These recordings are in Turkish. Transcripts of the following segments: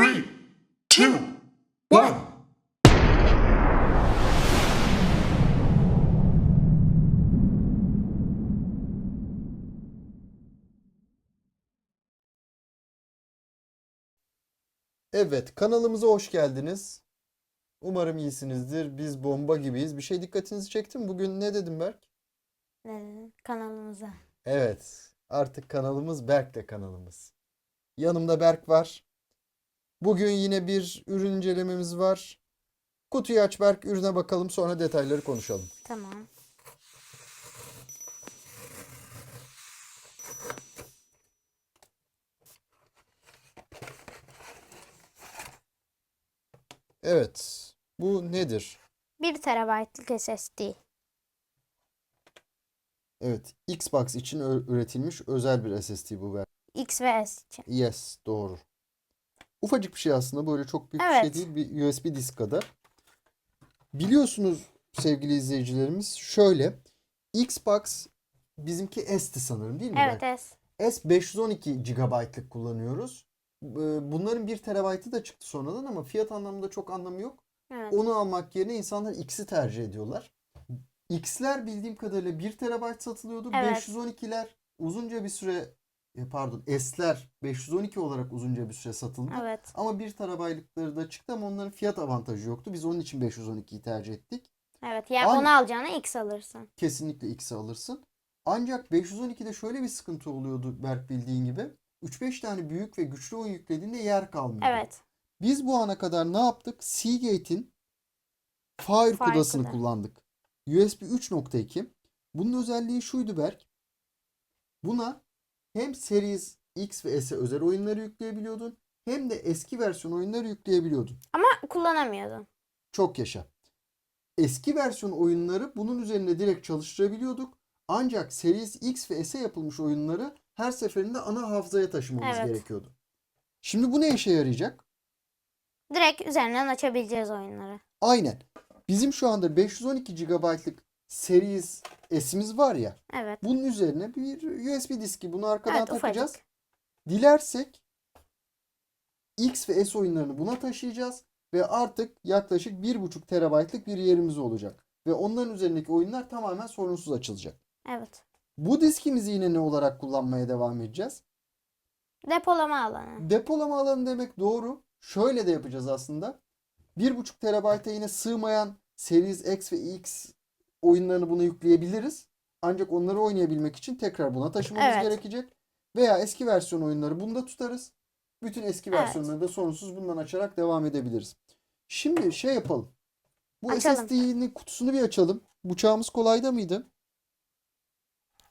Three, two, one. Evet, kanalımıza hoş geldiniz. Umarım iyisinizdir. Biz bomba gibiyiz. Bir şey dikkatinizi çekti mi? Bugün ne dedim Berk? Ne dedin? Kanalımıza. Evet, artık kanalımız Berk de kanalımız. Yanımda Berk var. Bugün yine bir ürün incelememiz var. Kutuyu aç Berk, ürüne bakalım sonra detayları konuşalım. Tamam. Evet, bu nedir? 1 terabaytlık SSD. Evet, Xbox için üretilmiş özel bir SSD bu. X ve S için. Yes, doğru. Ufacık bir şey aslında. Böyle çok büyük bir Evet. şey değil. Bir USB disk kadar. Biliyorsunuz sevgili izleyicilerimiz şöyle. Xbox bizimki S'ti sanırım değil mi? Evet? S. S 512 GB'lık kullanıyoruz. Bunların 1 TB'ı da çıktı sonradan ama fiyat anlamında çok anlamı yok. Evet. Onu almak yerine insanlar X'i tercih ediyorlar. X'ler bildiğim kadarıyla 1 TB satılıyordu. Evet. 512'ler uzunca bir süre e, pardon S'ler 512 olarak uzunca bir süre satıldı. Evet. Ama 1 TB'lıkları da çıktı ama onların fiyat avantajı yoktu. Biz onun için 512'yi tercih ettik. Evet. Yani onu alacağına X alırsın. Kesinlikle X'i alırsın. Ancak 512'de şöyle bir sıkıntı oluyordu Berk bildiğin gibi. 3-5 tane büyük ve güçlü oyun yüklediğinde yer kalmıyordu. Evet. Biz bu ana kadar ne yaptık? Seagate'in Fire Fire kudasını kuda. kullandık. USB 3.2. Bunun özelliği şuydu Berk. Buna hem Series X ve S'e özel oyunları yükleyebiliyordun hem de eski versiyon oyunları yükleyebiliyordun. Ama kullanamıyordun. Çok yaşa. Eski versiyon oyunları bunun üzerinde direkt çalıştırabiliyorduk. Ancak Series X ve S'e yapılmış oyunları her seferinde ana hafızaya taşımamız Evet. gerekiyordu. Şimdi bu ne işe yarayacak? Direkt üzerinden açabileceğiz oyunları. Aynen. Bizim şu anda 512 GB'lık Series S'imiz var ya. Evet. Bunun üzerine bir USB diski bunu arkadan Evet takacağız. ufacık. Dilersek X ve S oyunlarını buna taşıyacağız ve artık yaklaşık 1.5 TB'lık bir yerimiz olacak. Ve onların üzerindeki oyunlar tamamen sorunsuz açılacak. Evet. Bu diskimizi yine ne olarak kullanmaya devam edeceğiz? Depolama alanı. Depolama alanı demek doğru. Şöyle de yapacağız aslında. 1.5 TB'a yine sığmayan Series X ve X oyunlarını buna yükleyebiliriz. Ancak onları oynayabilmek için tekrar buna taşımamız Evet. gerekecek. Veya eski versiyon oyunları bunda tutarız. Bütün eski Evet. versiyonları da sorunsuz bundan açarak devam edebiliriz. Şimdi şey yapalım. Bu Açalım. SSD'nin kutusunu bir açalım. Bıçağımız kolayda mıydı?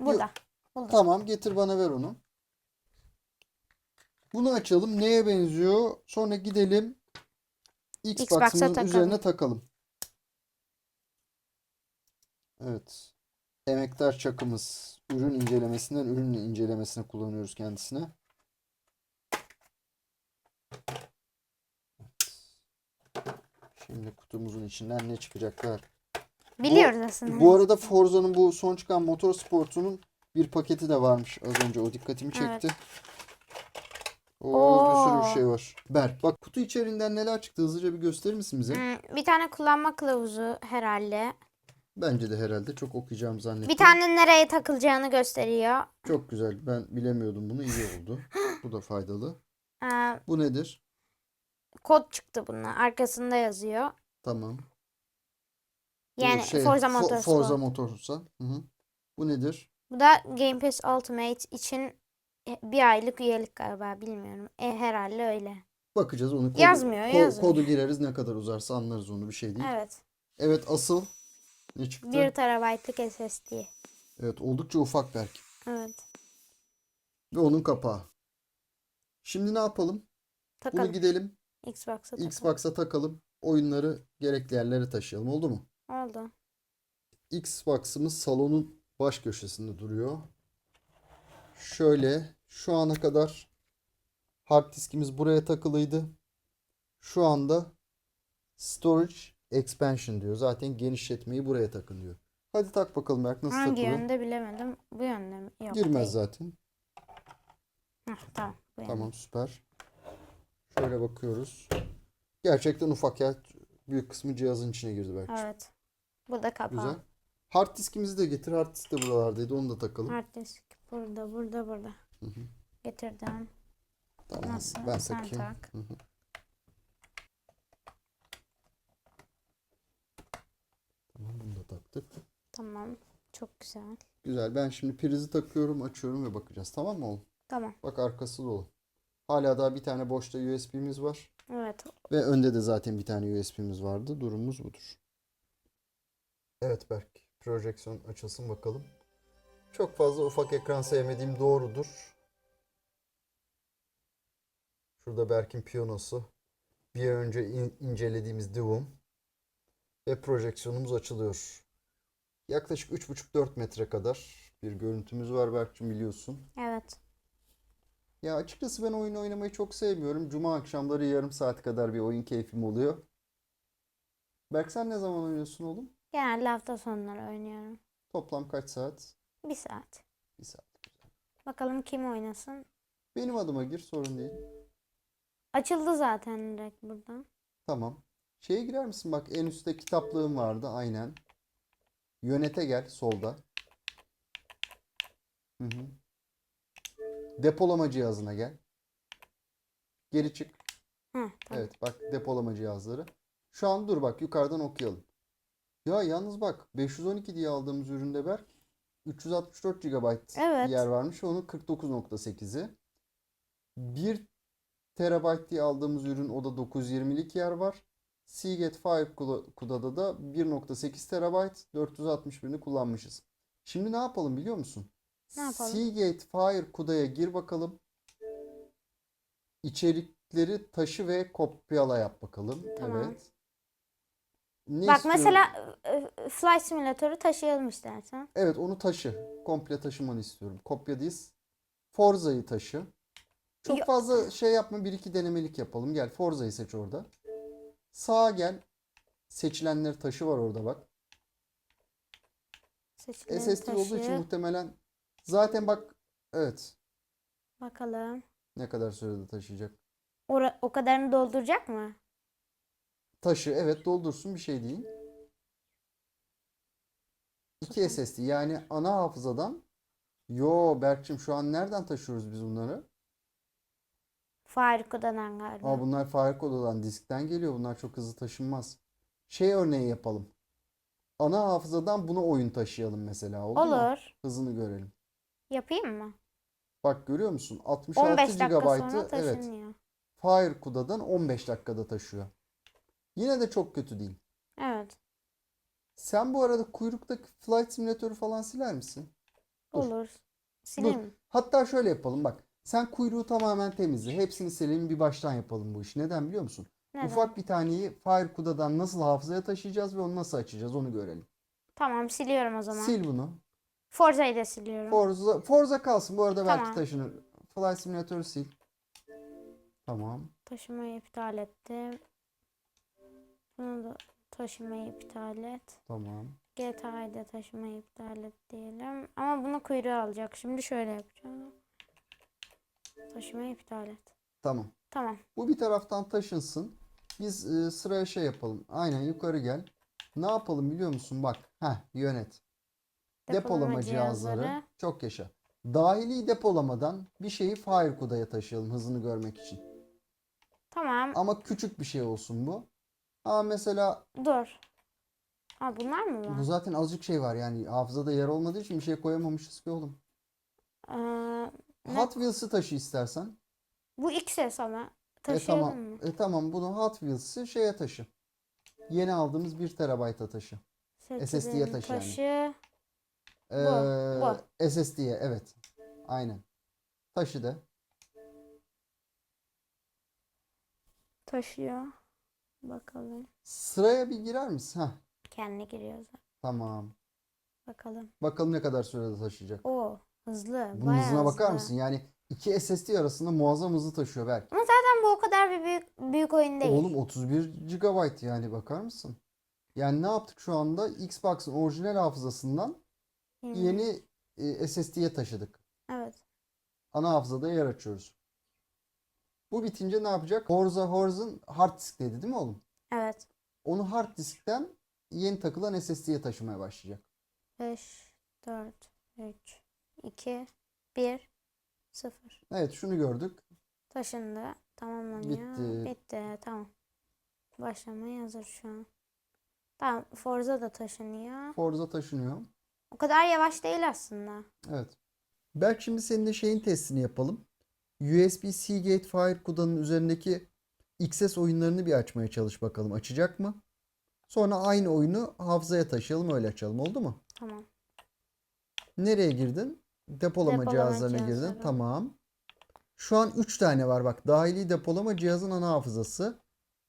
Burada. Burada. Tamam getir bana ver onu. Bunu açalım. Neye benziyor? Sonra gidelim Xbox'ımızın takalım. üzerine takalım. Evet. Emektar çakımız. Ürün incelemesinden ürün incelemesine kullanıyoruz kendisine. Şimdi kutumuzun içinden ne çıkacaklar? Biliyoruz aslında. Bu arada Forza'nın bu son çıkan motorsportunun bir paketi de varmış az önce. O dikkatimi Evet. çekti. Oo, bir sürü bir Oo. şey var. Berk bak kutu içeriğinden neler çıktı hızlıca bir gösterir misin bize? Hmm, bir tane kullanma kılavuzu herhalde. Bence de herhalde çok okuyacağım zannettim. Bir tane nereye takılacağını gösteriyor. Çok güzel. Ben bilemiyordum bunu. iyi oldu. Bu da faydalı. Ee, Bu nedir? kod çıktı bunun. Arkasında yazıyor. Tamam. Bu Yani şey, Forza Fo- Motorsport. Forza Motorsport. Hı hı. Bu nedir? Bu da Game Pass Ultimate için e, bir aylık üyelik galiba bilmiyorum. E, herhalde öyle. Bakacağız onu. Kodu, Yazmıyor, ko- yazmıyor. Kodu gireriz ne kadar uzarsa anlarız onu bir şey değil. Evet. Evet asıl ne çıktı? 1 terabaytlık SSD. Evet oldukça ufak Berk. Evet. Ve onun kapağı. Şimdi ne yapalım? Bunu Takalım. gidelim Xbox'a takalım. Xbox'a takalım. Oyunları gerekli yerlere taşıyalım. Oldu mu? Oldu. Xbox'ımız salonun baş köşesinde duruyor. Şöyle şu ana kadar hard diskimiz buraya takılıydı. Şu anda storage expansion diyor. Zaten genişletmeyi buraya takın diyor. Hadi tak bakalım Berk nasıl Hangi takılıyor? yönde bilemedim. Bu yönde mi? Yok Girmez değil. zaten. Heh, tamam. Bu yönde. Tamam süper. Şöyle bakıyoruz. Gerçekten ufak ya. Büyük kısmı cihazın içine girdi belki. Evet. Bu da kapağı. Güzel. Hard diskimizi de getir. Hard disk de buralardaydı. Onu da takalım. Hard disk burada, burada, burada. Hı hı. Getirdim. Tamam. Nasıl? Ben Sen takayım. tak. Hı hı. Tamam taktık. Tamam. Çok güzel. Güzel. Ben şimdi prizi takıyorum, açıyorum ve bakacağız. Tamam mı oğlum? Tamam. Bak arkası dolu. Hala daha bir tane boşta USB'miz var. Evet. Ve önde de zaten bir tane USB'miz vardı. Durumumuz budur. Evet Berk. Projeksiyon açılsın bakalım. Çok fazla ufak ekran sevmediğim doğrudur. Şurada Berk'in piyanosu. Bir önce in- incelediğimiz Doom. Ve projeksiyonumuz açılıyor. Yaklaşık 3,5-4 metre kadar bir görüntümüz var Berk'cim biliyorsun. Evet. Ya açıkçası ben oyun oynamayı çok sevmiyorum. Cuma akşamları yarım saat kadar bir oyun keyfim oluyor. Berk sen ne zaman oynuyorsun oğlum? Genelde hafta sonları oynuyorum. Toplam kaç saat? Bir saat. Bir saat. Bakalım kim oynasın. Benim adıma gir sorun değil. Açıldı zaten direkt buradan. Tamam. Şeye girer misin? Bak en üstte kitaplığım vardı aynen. Yönete gel solda. Hı hı. Depolama cihazına gel. Geri çık. Tamam. Evet bak depolama cihazları. Şu an dur bak yukarıdan okuyalım. Ya yalnız bak 512 diye aldığımız üründe Berk 364 GB Evet. yer varmış. Onun 49.8'i. 1 TB diye aldığımız ürün o da 920'lik yer var. Seagate Fire Kuda'da da 1.8 TB 461'ini kullanmışız. Şimdi ne yapalım biliyor musun? Ne yapalım? Seagate Fire Kuda'ya gir bakalım. İçerikleri taşı ve kopyala yap bakalım. Tamam. Evet. Ne Bak istiyorum? mesela e, e, Flight Simulator'ı taşıyalım istersen. Evet onu taşı. Komple taşımanı istiyorum. Kopya değil. Forza'yı taşı. Çok Yo- fazla şey yapma. Bir iki denemelik yapalım. Gel Forza'yı seç orada. Sağa gel. Seçilenleri taşı var orada bak. Seçkileri SSD olduğu için taşı. muhtemelen zaten bak evet Bakalım. ne kadar sürede taşıyacak. Ora- o kadarını dolduracak mı? Taşı evet doldursun bir şey değil. 2 SSD yani ana hafızadan Yo Berkçim şu an nereden taşıyoruz biz bunları? Fariku'dan galiba. Aa, bunlar Fire Code'dan diskten geliyor. Bunlar çok hızlı taşınmaz. Şey örneği yapalım. Ana hafızadan bunu oyun taşıyalım mesela. Oldu mu? Olur. Hızını görelim. Yapayım mı? Bak görüyor musun? 66 15 dakika GB'ı sonra evet. taşınıyor. Fire Code'dan 15 dakikada taşıyor. Yine de çok kötü değil. Evet. Sen bu arada kuyruktaki Flight Simulator'u falan siler misin? Dur. Olur. Sileyim mi? Hatta şöyle yapalım bak. Sen kuyruğu tamamen temizle. Hepsini silelim bir baştan yapalım bu işi. Neden biliyor musun? Neden? Ufak bir taneyi Fire Kuda'dan nasıl hafızaya taşıyacağız ve onu nasıl açacağız onu görelim. Tamam siliyorum o zaman. Sil bunu. Forza'yı da siliyorum. Forza, Forza kalsın. Bu arada belki Tamam. taşınır. Flight Simulator'u sil. Tamam. Taşımayı iptal ettim. Bunu da taşımayı iptal et. Tamam. GTA'yı da taşımayı iptal et diyelim. Ama bunu kuyruğu alacak. Şimdi şöyle yapacağım. Taşımayı iptal et. Tamam. Tamam. Bu bir taraftan taşınsın. Biz e, sıraya şey yapalım. Aynen yukarı gel. Ne yapalım biliyor musun? Bak. Heh yönet. Depolama, Depolama cihazları. cihazları. Çok yaşa. Dahili depolamadan bir şeyi Fire Kuda'ya taşıyalım hızını görmek için. Tamam. Ama küçük bir şey olsun bu. Ama mesela Dur. Aa, bunlar mı bu var? zaten azıcık şey var yani hafızada yer olmadığı için bir şey koyamamışız ki oğlum. Ee, ne- Hot Wheels'ı taşı istersen. Bu XS ama. E Taşıyalım tamam. mı? E tamam bunu Hot Wheels'ı şeye taşı. Yeni aldığımız 1 TB'a taşı. SSD'ye Seçilerin taşı yani. taşı. Ee, SSD'ye evet. Aynen. Taşı da. Taşıyor. Bakalım. Sıraya bir girer misin? Heh, Kendi giriyor zaten. tamam. Bakalım. Bakalım ne kadar sürede taşıyacak. O hızlı. Bunun bayağı hızına bakar hızlı. mısın? Yani iki SSD arasında muazzam hızlı taşıyor belki. Ama zaten bu o kadar bir büyük büyük oyun değil. Oğlum 31 GB yani bakar mısın? Yani ne yaptık şu anda? Xbox'ın orijinal hafızasından Yeni- yeni e, SSD'ye taşıdık. Evet. Ana hafızada yer açıyoruz. Bu bitince ne yapacak? Forza Horizon hard diskteydi değil mi oğlum? Evet. Onu hard diskten yeni takılan SSD'ye taşımaya başlayacak. 5, 4, 3, 2, 1, 0. Evet şunu gördük. Taşındı. Tamamlanıyor. Bitti. Bitti. Tamam. Başlamaya hazır şu an. Tamam. Forza da taşınıyor. Forza taşınıyor. O kadar yavaş değil aslında. Evet. Berk şimdi senin de şeyin testini yapalım. USB-C Gate Fire Kuda'nın üzerindeki XS oyunlarını bir açmaya çalış bakalım. Açacak mı? Sonra aynı oyunu hafızaya taşıyalım öyle açalım oldu mu? Tamam. Nereye girdin? Depolama, Depolama cihazlarına girdin. cihazları. Tamam. Şu an 3 tane var bak. Dahili depolama cihazın ana hafızası.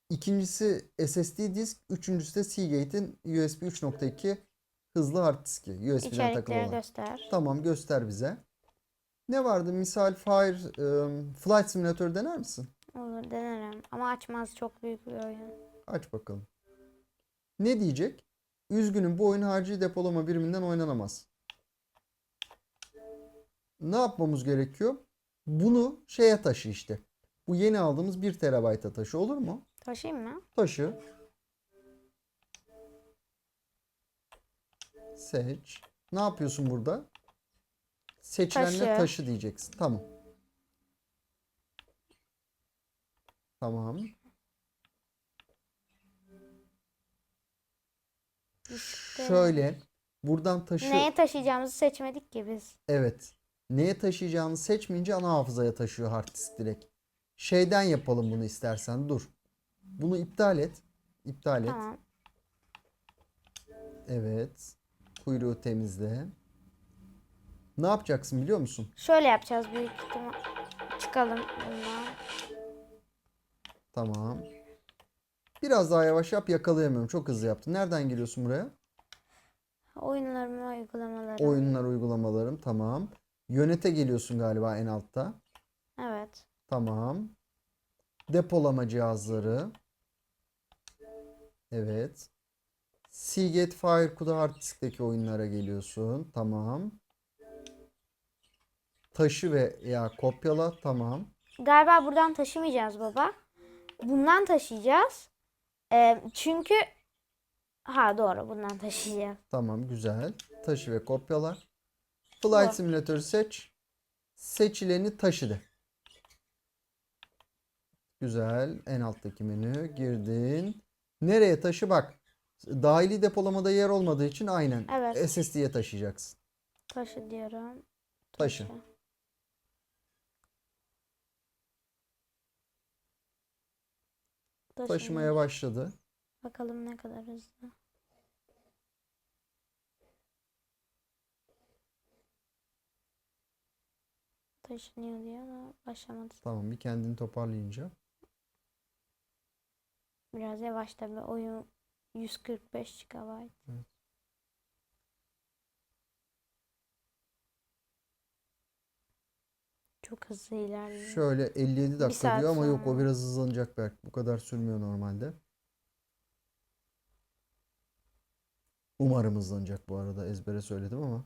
İkincisi SSD disk. Üçüncüsü de Seagate'in USB 3.2 hızlı hard diski. USB'den takılı olan. göster. Tamam göster bize. Ne vardı? Misal Fire ıı, Flight Simulator dener misin? Olur denerim. Ama açmaz çok büyük bir oyun. Aç bakalım. Ne diyecek? Üzgünüm bu oyun harici depolama biriminden oynanamaz. Ne yapmamız gerekiyor? Bunu şeye taşı işte. Bu yeni aldığımız 1 terabayta taşı olur mu? Taşıyayım mı? Taşı. Seç. Ne yapıyorsun burada? Seçilenle Taşı. taşı diyeceksin. Tamam. Tamam. Şöyle buradan taşı Neye taşıyacağımızı seçmedik ki biz. evet. Neye taşıyacağını seçmeyince ana hafızaya taşıyor hard disk direkt. Şeyden yapalım bunu istersen. Dur. Bunu iptal et. İptal et. Tamam. Evet. Kuyruğu temizle. Ne yapacaksın biliyor musun? Şöyle yapacağız büyük ihtimal. Çıkalım bundan. Tamam. Biraz daha yavaş yap yakalayamıyorum. Çok hızlı yaptın. Nereden giriyorsun buraya? Oyunlarımı, uygulamaları. Oyunlar uygulamalarım. Tamam. Yönete geliyorsun galiba en altta. Evet. Tamam. Depolama cihazları. Evet. Seagate Firecuda hard diskteki oyunlara geliyorsun. Tamam. Taşı ve ya kopyala. Tamam. Galiba buradan taşımayacağız baba. Bundan taşıyacağız. Ee, çünkü ha doğru bundan taşıyacağız. Tamam güzel. Taşı ve kopyala. Flight Bu. Simulator'ı seç. Seçileni taşı de. Güzel. En alttaki menü. Girdin. Nereye taşı bak. Dahili depolamada yer olmadığı için aynen Evet. SSD'ye taşıyacaksın. Taşı diyorum. Taşı. Taşı. Taşımaya başladı. Bakalım ne kadar hızlı. Taşınıyor diyor ama başlamadı. Tamam bir kendini toparlayınca. Biraz yavaş tabii oyun 145 GB. Evet. Çok hızlı ilerliyor. Şöyle 57 dakika diyor ama yok o sonra. biraz hızlanacak belki. Bu kadar sürmüyor normalde. Umarım hızlanacak bu arada. Ezbere söyledim ama.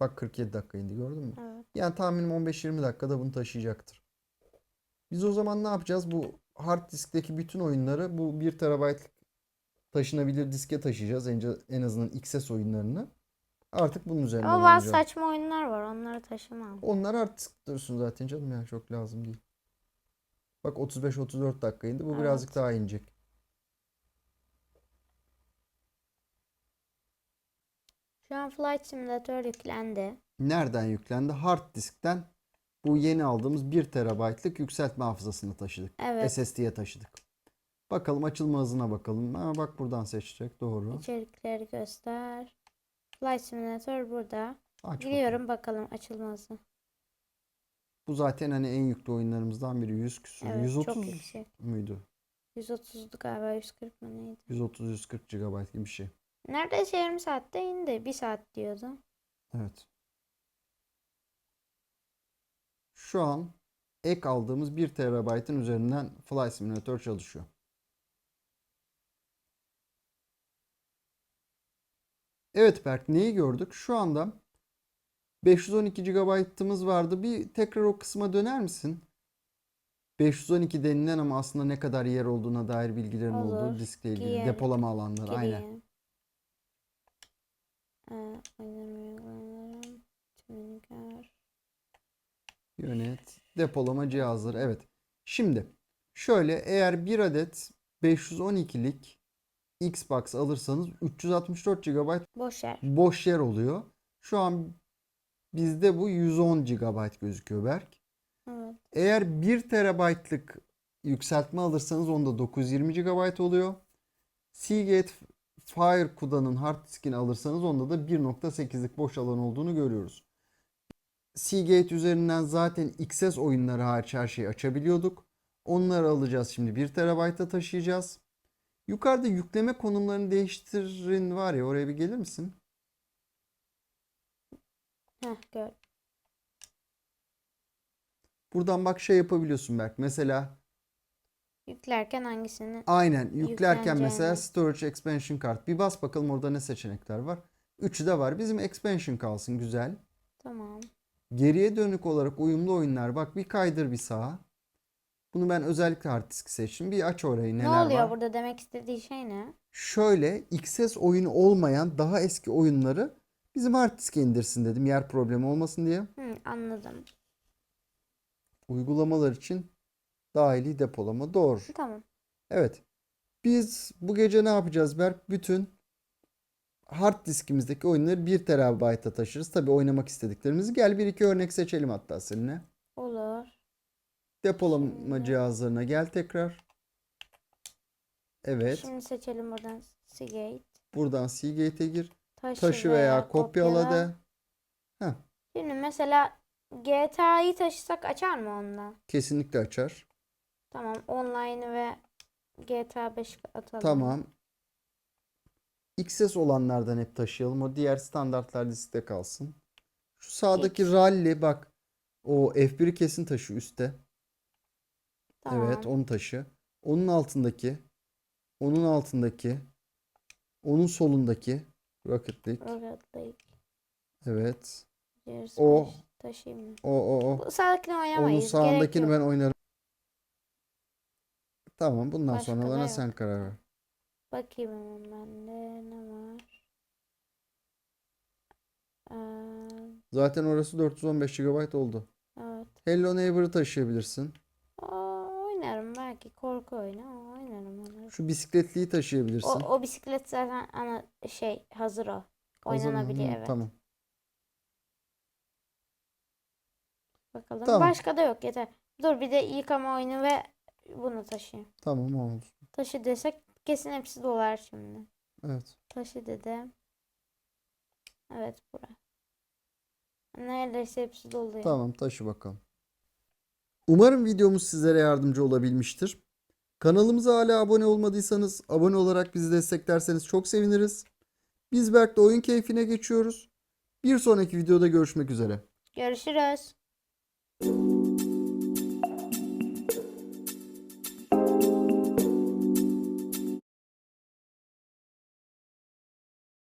Bak 47 dakika indi gördün mü? Evet. Yani tahminim 15-20 dakikada bunu taşıyacaktır. Biz o zaman ne yapacağız? Bu hard diskteki bütün oyunları bu 1 terabaytlık taşınabilir diske taşıyacağız. En, azından XS oyunlarını. Artık bunun üzerinden Ama bazı oynayacağım. saçma oyunlar var. Onları taşımam. Onlar disk dursun zaten canım ya çok lazım değil. Bak 35-34 dakika indi. Bu birazcık Evet. daha inecek. Şu an Flight Simulator yüklendi. Nereden yüklendi? Hard diskten bu yeni aldığımız 1 terabaytlık yükseltme hafızasını taşıdık. Evet. SSD'ye taşıdık. Bakalım açılma hızına bakalım. Ha, bak buradan seçecek. Doğru. İçerikleri göster. Flight Simulator burada. Aç bakalım. Giriyorum bakalım açılması. Bu zaten hani en yüklü oyunlarımızdan biri. 100 küsur. Evet 130 çok yüksek. muydu? 130'du galiba 140 mı neydi? 130-140 GB gibi bir şey. Neredeyse yarım saatte indi. Bir saat diyordu. Evet. Şu an ek aldığımız 1 terabaytın üzerinden Flight Simulator çalışıyor. Evet Berk neyi gördük? Şu anda 512 GB'ımız vardı. Bir tekrar o kısma döner misin? 512 denilen ama aslında ne kadar yer olduğuna dair bilgilerin olduğu Olur. diskle ilgili Giyelim. depolama alanları. Aynen. Gireyim. Tümünü Yönet. Depolama cihazları. Evet. Şimdi şöyle eğer bir adet 512'lik Xbox alırsanız 364 GB Boş yer. boş yer oluyor. Şu an bizde bu 110 GB gözüküyor Berk. Evet. Eğer 1 TB'lık yükseltme alırsanız onda 920 GB oluyor. Seagate Fire CUDA'nın hard diskini alırsanız onda da 1.8'lik boş alan olduğunu görüyoruz. Seagate üzerinden zaten XS oyunları hariç her şeyi açabiliyorduk. Onları alacağız şimdi 1 TB'a taşıyacağız. Yukarıda yükleme konumlarını değiştirin var ya oraya bir gelir misin? Heh, gör. Buradan bak şey yapabiliyorsun Berk. Mesela Yüklerken hangisini? aynen yüklerken mesela. Storage Expansion Card. Bir bas bakalım orada ne seçenekler var. Üçü de var. Bizim Expansion kalsın güzel. Tamam. Geriye dönük olarak uyumlu oyunlar. Bak bir kaydır bir sağa. Bunu ben özellikle hard disk seçtim. Bir aç orayı Ne neler oluyor var. burada demek istediği şey ne? Şöyle XS oyunu olmayan daha eski oyunları bizim hard diske indirsin dedim. Yer problemi olmasın diye. Hı, anladım. Uygulamalar için dahili depolama doğru. Tamam. Evet. Biz bu gece ne yapacağız Berk? Bütün hard diskimizdeki oyunları 1 TB'a taşırız. Tabii oynamak istediklerimizi. Gel bir iki örnek seçelim hatta seninle. Olur. Depolama Şimdi- cihazlarına gel tekrar. Evet. Şimdi seçelim buradan Seagate. Buradan Seagate'e gir. Taşı, Taşı veya kopyala de. Heh, Şimdi mesela GTA'yı taşısak açar mı onunla? kesinlikle açar. Tamam. Online ve GTA 5 atalım. Tamam. XS olanlardan hep taşıyalım. O diğer standartlar listede kalsın. Şu sağdaki Hiç. rally bak. O F1'i kesin taşı üstte. Tamam. Evet, onu taşı. Onun altındaki, onun altındaki, onun solundaki Rocket League. Rocket League. Evet. Gears O. Five taşıyayım? O o o. Bu sağdakini Onun oynamayız. Gerek sağındakini ben oynarım. Tamam, bundan Başka da sonralarına yok. sen karar ver. Bakayım hemen bende ne var. Ee, Zaten orası 415 GB oldu. evet. Hello Neighbor'ı taşıyabilirsin. Aa, oynarım belki korku oyunu ama oynarım onu. Şu bisikletliği O, taşıyabilirsin. o bisiklet zaten ama şey hazır o. Oynanabiliyor Hı, evet. Tamam. Bakalım. Tamam. Başka da yok yeter. Dur bir de yıkama oyunu ve bunu taşıyayım. Tamam oldu. Taşı desek kesin hepsi dolar şimdi. Evet. Taşı dedim. Evet bura. Neredeyse hepsi doluyor. Tamam taşı bakalım. Umarım videomuz sizlere yardımcı olabilmiştir. Kanalımıza hala abone olmadıysanız abone olarak bizi desteklerseniz çok seviniriz. Biz Berk'le oyun keyfine geçiyoruz. Bir sonraki videoda görüşmek üzere. Görüşürüz.